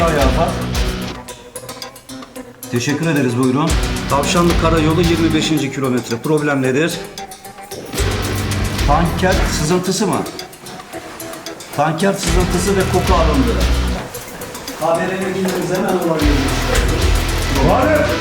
Sağ yarafa. Teşekkür ederiz buyurun. Tavşanlı Karayolu 25. kilometre. Problem nedir? Tanker sızıntısı mı? Tanker sızıntısı ve koku alındı. Haberine gidiniz hemen olabilir. Varım.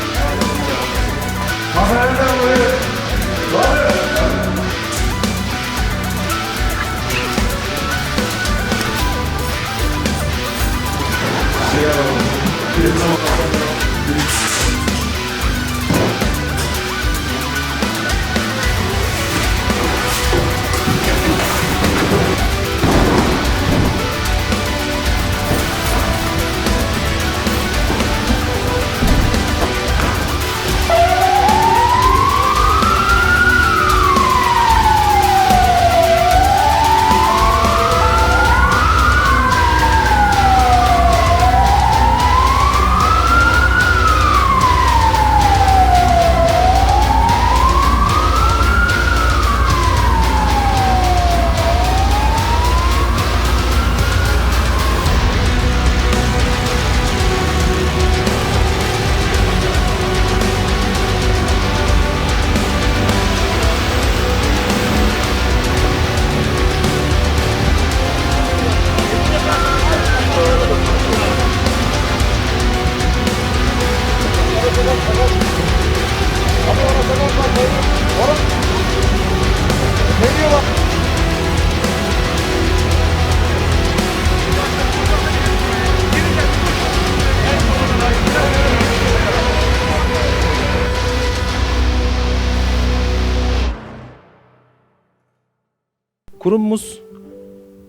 Kurumumuz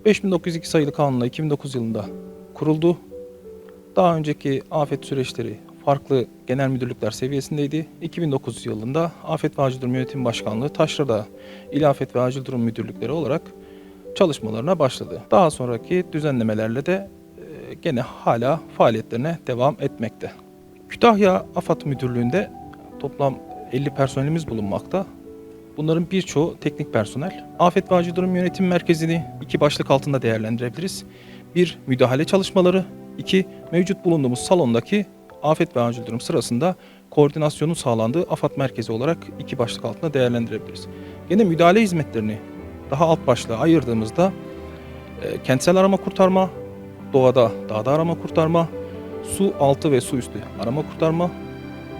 5902 sayılı kanunla 2009 yılında kuruldu. Daha önceki afet süreçleri farklı genel müdürlükler seviyesindeydi. 2009 yılında Afet ve Acil Durum Yönetim Başkanlığı Taşra'da İl Afet ve Acil Durum Müdürlükleri olarak çalışmalarına başladı. Daha sonraki düzenlemelerle de e, gene hala faaliyetlerine devam etmekte. Kütahya AFAD Müdürlüğü'nde toplam 50 personelimiz bulunmakta. Bunların birçoğu teknik personel. Afet ve Acil Durum Yönetim Merkezi'ni iki başlık altında değerlendirebiliriz. Bir, müdahale çalışmaları. iki mevcut bulunduğumuz salondaki afet ve acil durum sırasında koordinasyonun sağlandığı AFAD merkezi olarak iki başlık altında değerlendirebiliriz. Gene müdahale hizmetlerini daha alt başlığa ayırdığımızda e, kentsel arama kurtarma, doğada dağda arama kurtarma, su altı ve su üstü arama kurtarma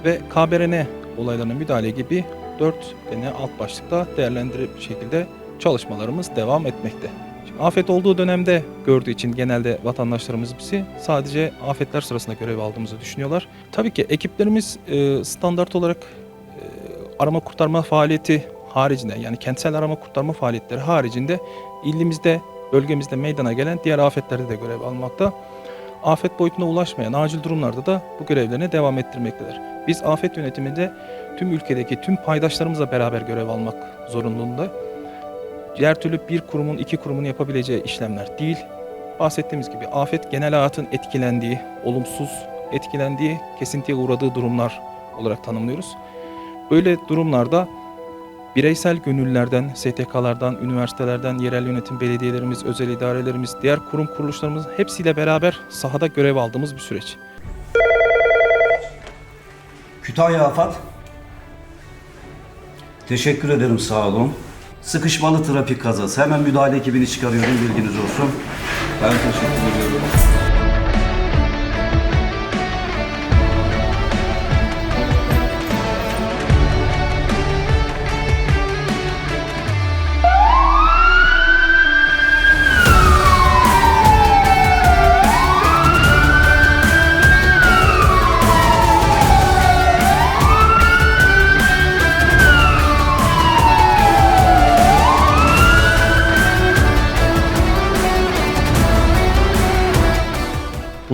ve KBRN olaylarına müdahale gibi 4 tane alt başlıkta değerlendirip şekilde çalışmalarımız devam etmekte. Şimdi afet olduğu dönemde gördüğü için genelde vatandaşlarımız bizi sadece afetler sırasında görev aldığımızı düşünüyorlar. Tabii ki ekiplerimiz e, standart olarak e, arama kurtarma faaliyeti haricinde yani kentsel arama kurtarma faaliyetleri haricinde ilimizde, bölgemizde meydana gelen diğer afetlerde de görev almakta. Afet boyutuna ulaşmayan acil durumlarda da bu görevlerine devam ettirmektedir. Biz afet yönetiminde tüm ülkedeki tüm paydaşlarımızla beraber görev almak zorunluluğunda. Diğer türlü bir kurumun, iki kurumun yapabileceği işlemler değil. Bahsettiğimiz gibi afet genel hayatın etkilendiği, olumsuz etkilendiği, kesintiye uğradığı durumlar olarak tanımlıyoruz. Böyle durumlarda bireysel gönüllerden, STK'lardan, üniversitelerden, yerel yönetim belediyelerimiz, özel idarelerimiz, diğer kurum kuruluşlarımız hepsiyle beraber sahada görev aldığımız bir süreç. Kütahya Afat. Teşekkür ederim sağ olun. Sıkışmalı trafik kazası. Hemen müdahale ekibini çıkarıyorum bilginiz olsun. Ben teşekkür ediyorum.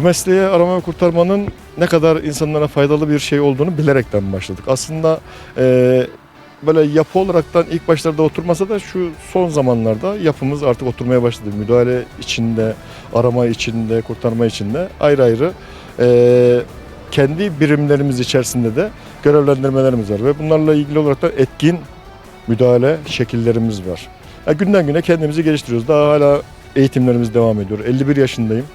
Mesleğe arama ve kurtarmanın ne kadar insanlara faydalı bir şey olduğunu bilerekten başladık. Aslında eee, böyle yapı olaraktan ilk başlarda oturmasa da şu son zamanlarda yapımız artık oturmaya başladı. Müdahale içinde, arama içinde, kurtarma içinde ayrı ayrı eee, kendi birimlerimiz içerisinde de görevlendirmelerimiz var. Ve bunlarla ilgili olarak da etkin müdahale şekillerimiz var. Ya günden güne kendimizi geliştiriyoruz. Daha hala eğitimlerimiz devam ediyor. 51 yaşındayım.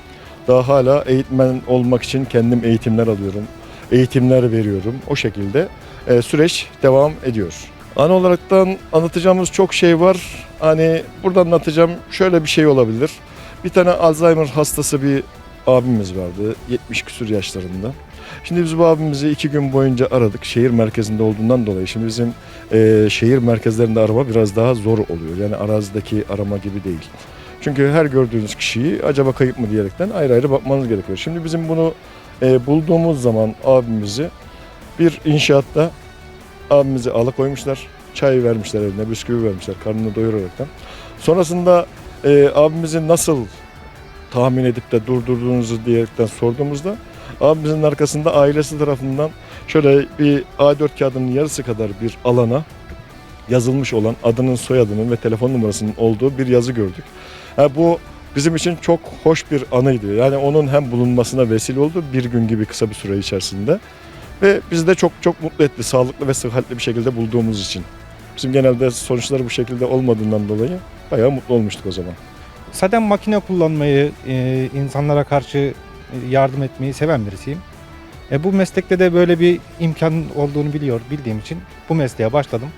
Daha hala eğitmen olmak için kendim eğitimler alıyorum. eğitimler veriyorum. O şekilde e, süreç devam ediyor. Ana olaraktan anlatacağımız çok şey var. Hani burada anlatacağım şöyle bir şey olabilir. Bir tane Alzheimer hastası bir abimiz vardı. 70 küsur yaşlarında. Şimdi biz bu abimizi iki gün boyunca aradık. Şehir merkezinde olduğundan dolayı. Şimdi bizim e, şehir merkezlerinde arama biraz daha zor oluyor. Yani arazideki arama gibi değil. Çünkü her gördüğünüz kişiyi acaba kayıp mı diyerekten ayrı ayrı bakmanız gerekiyor. Şimdi bizim bunu e, bulduğumuz zaman abimizi bir inşaatta abimizi alıkoymuşlar. Çay vermişler eline, bisküvi vermişler karnını doyuraraktan. Sonrasında e, abimizi nasıl tahmin edip de durdurduğunuzu diyerekten sorduğumuzda abimizin arkasında ailesi tarafından şöyle bir A4 kağıdının yarısı kadar bir alana yazılmış olan adının, soyadının ve telefon numarasının olduğu bir yazı gördük. Ha, bu bizim için çok hoş bir anıydı. Yani onun hem bulunmasına vesile oldu bir gün gibi kısa bir süre içerisinde. Ve bizi de çok çok mutlu etti sağlıklı ve sıhhatli bir şekilde bulduğumuz için. Bizim genelde sonuçları bu şekilde olmadığından dolayı bayağı mutlu olmuştuk o zaman. Zaten makine kullanmayı, e, insanlara karşı e, yardım etmeyi seven birisiyim. E, bu meslekte de böyle bir imkan olduğunu biliyor, bildiğim için bu mesleğe başladım.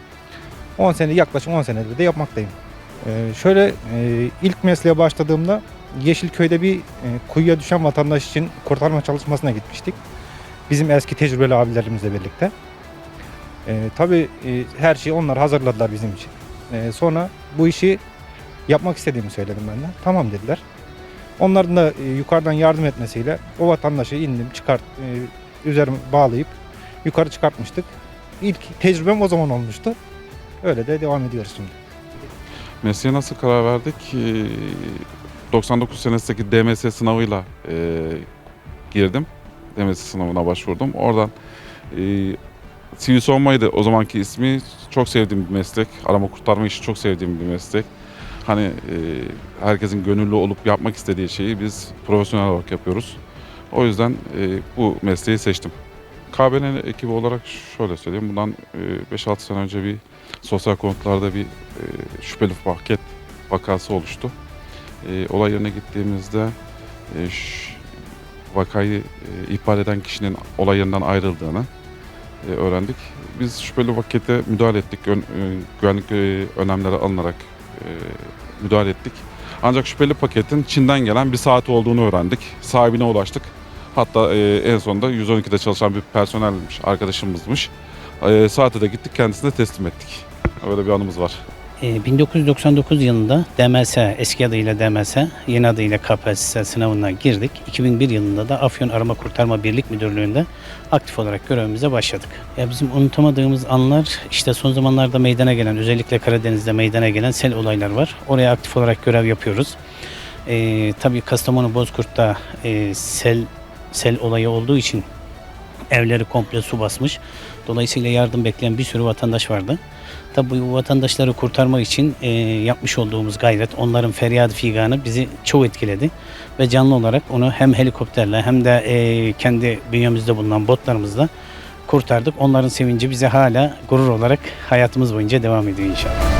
10 sene, yaklaşık 10 senedir de yapmaktayım. E, şöyle e, ilk mesleğe başladığımda Yeşilköy'de bir e, kuyuya düşen vatandaş için kurtarma çalışmasına gitmiştik. Bizim eski tecrübeli abilerimizle birlikte. E, tabii e, her şeyi onlar hazırladılar bizim için. E, sonra bu işi yapmak istediğimi söyledim ben de. Tamam dediler. Onların da e, yukarıdan yardım etmesiyle o vatandaşı indim, çıkart, e, üzerime bağlayıp yukarı çıkartmıştık. İlk tecrübem o zaman olmuştu. Öyle de devam ediyoruz şimdi. Mesleğe nasıl karar verdik? Ee, 99 senesindeki DMS sınavıyla e, girdim. DMS sınavına başvurdum. Oradan e, sivil savunmaydı o zamanki ismi. Çok sevdiğim bir meslek. Arama kurtarma işi çok sevdiğim bir meslek. Hani e, herkesin gönüllü olup yapmak istediği şeyi biz profesyonel olarak yapıyoruz. O yüzden e, bu mesleği seçtim. KBN ekibi olarak şöyle söyleyeyim. Bundan e, 5-6 sene önce bir sosyal konutlarda bir e, şüpheli paket vakası oluştu. E, olay yerine gittiğimizde e, vakayı e, ihbar eden kişinin olay yerinden ayrıldığını e, öğrendik. Biz şüpheli pakete müdahale ettik. E, güvenlik e, önlemleri alınarak e, müdahale ettik. Ancak şüpheli paketin Çin'den gelen bir saati olduğunu öğrendik. Sahibine ulaştık. Hatta e, en sonunda 112'de çalışan bir personelmiş, arkadaşımızmış. E, saate de gittik kendisine teslim ettik. Öyle bir anımız var. Ee, 1999 yılında DMS, eski adıyla DMS, yeni adıyla KPSS sınavına girdik. 2001 yılında da Afyon Arama Kurtarma Birlik Müdürlüğü'nde aktif olarak görevimize başladık. Ya bizim unutamadığımız anlar işte son zamanlarda meydana gelen, özellikle Karadeniz'de meydana gelen sel olaylar var. Oraya aktif olarak görev yapıyoruz. Ee, tabii Kastamonu Bozkurt'ta e, sel sel olayı olduğu için evleri komple su basmış. Dolayısıyla yardım bekleyen bir sürü vatandaş vardı. Tabi bu vatandaşları kurtarmak için e, yapmış olduğumuz gayret, onların feryadı figanı bizi çok etkiledi. Ve canlı olarak onu hem helikopterle hem de e, kendi bünyemizde bulunan botlarımızla kurtardık. Onların sevinci bize hala gurur olarak hayatımız boyunca devam ediyor inşallah.